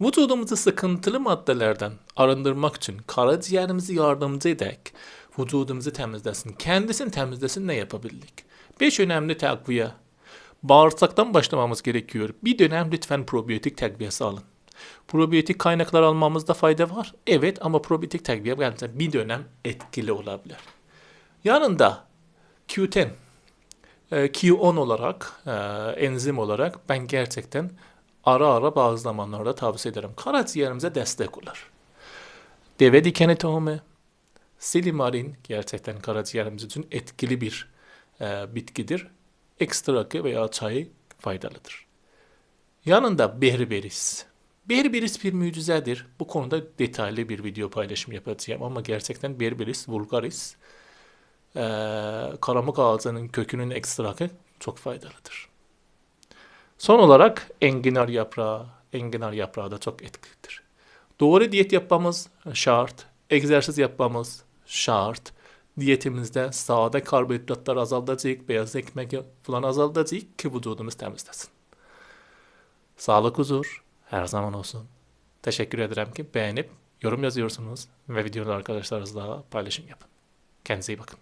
Vücudumuzu sıkıntılı maddelerden arındırmak için karaciğerimizi yardımcı ederek vücudumuzu temizlesin, kendisini temizlesin ne yapabildik? 5 önemli takviye. Bağırsaktan başlamamız gerekiyor. Bir dönem lütfen probiyotik takviyesi alın. Probiyotik kaynaklar almamızda fayda var. Evet ama probiyotik takviye gerçekten bir dönem etkili olabilir. Yanında Q10, e, Q10 olarak, e, enzim olarak ben gerçekten ara ara bazı zamanlarda tavsiye ederim. Karaciğerimize destek olur. Deve dikeni tohumu, silimarin gerçekten karaciğerimiz için etkili bir e, bitkidir. Ekstrakı veya çayı faydalıdır. Yanında berberis. Berberis bir mucizedir. Bu konuda detaylı bir video paylaşım yapacağım ama gerçekten berberis vulgaris e, karamuk ağacının kökünün ekstrakı çok faydalıdır. Son olarak enginar yaprağı. Enginar yaprağı da çok etkilidir. Doğru diyet yapmamız şart. Egzersiz yapmamız şart. Diyetimizde sade karbonhidratlar azaltacak, beyaz ekmek falan azaltacak ki vücudumuz temizlesin. Sağlık huzur her zaman olsun. Teşekkür ederim ki beğenip yorum yazıyorsunuz ve videoları arkadaşlarınızla paylaşım yapın. Kendinize iyi bakın.